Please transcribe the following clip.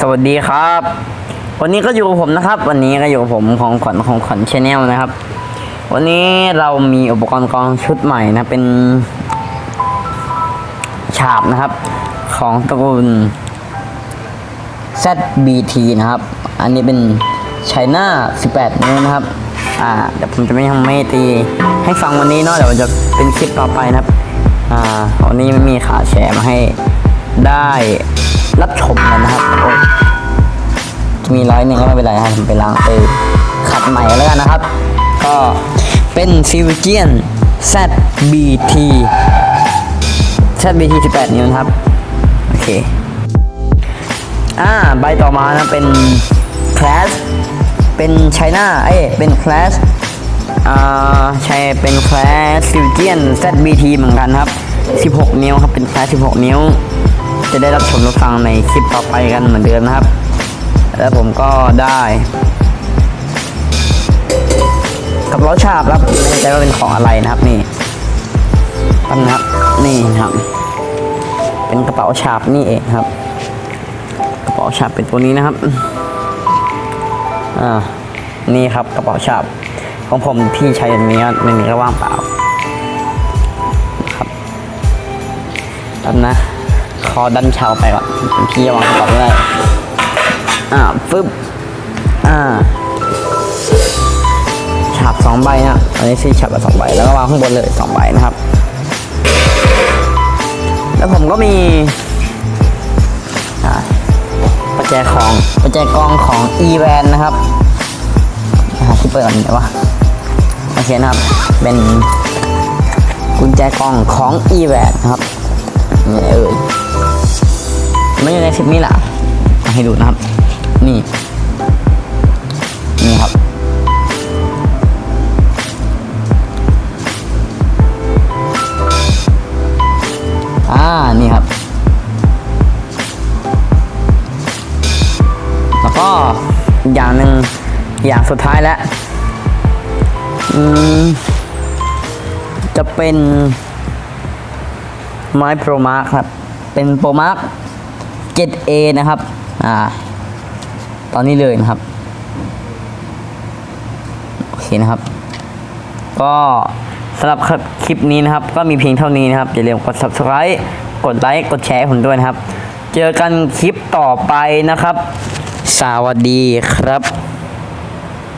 สวัสดีครับ วันนี้ก็อยู่กับผมนะครับ วันนี้ก็อยู่กับผมของขวัญของขวัญชาแนลนะครับ วันนี้เรามีอุปกรณ์กองชุดใหม่นะเป็น ฉาบนะครับ ของตระกูล ZBT นะครับ อันนี้เป็นไชน่า18 นิ้วนะครับ อ่าเดี๋ยวผมจะไม่ทำไม่ตี ให้ฟังวันนี้เนาะเดี๋ยวจะเป็นคลิปต่อไปนะครับ อ่าวันนี้ไม่มีขาแชร์มาให้ได้ รับชมกันนะครับโอ้จะมีร้อยหนึ่งก็ไม่เป็นไรครับผมไปล้างไปขัดใหม่แล้วกันนะครับ ก็เป็น f i v g i a n ZBT ZBT 18 นิ้วนะครับ โอเค อ่า ใบต่อมานะ เป็น Class เป็น China เอ้ยเป็น Class อ่า ใช่เป็น Class f i v g i a n ZBT เหมือนกันครับ 16 นิ้วครับ เป็น Class 16 นิ้ว จะได้รับชมรับฟังในคลิปต่อไปกันเหมือนเดิมนะครับ แล้วผมก็ได้กับล้อฉาบครับไม่แน่ใจว่าเป็นของอะไรนะครับนี่ปันนะครับนี่นะครับ เป็นกระเป๋าฉาบนี่เองครับ กระเป๋าฉาบเป็นตัวนี้นะครับอ่านี่ครับกระเป๋าฉาบของผมที่ใช้อันนี้ไม่มีก็ว่างเปล่าครับแป๊บนะ คอดันเชาไปก่อนพี่วางกระเป๋าไม่ได้อ่าฟึบอ่าฉาบสองใบนะอันนี้ซีฉาบสองใบแล้วก็วางข้างบนเลยสองใบนะครับ แล้วผมก็มีอ่าประแจของประแจกองของ e v a n นะครับหาที่เปิดก่อนเดี๋ยววะโอเคนะครับ เป็นกุญแจกองของ e v a n นะครับ ไม่อยู่ในคลิปนี้แหละเอาให้ดูนะครับ นี่ นี่ครับ อ่า นี่ครับ แล้วก็อย่างหนึ่งอย่างสุดท้ายแล้วอืมจะเป็นไม้โปรมาร์คครับ เป็นโปรมาร์ค 7A นะครับ อ่า ตอนนี้เลยนะครับ โอเคนะครับ ก็สำหรับคลิปนี้นะครับ ก็มีเพียงเท่านี้นะครับ อย่าลืมกด subscribe กดไลค์ กดแชร์ให้ผมด้วยนะครับ เจอกันคลิปต่อไปนะครับ สวัสดีครับ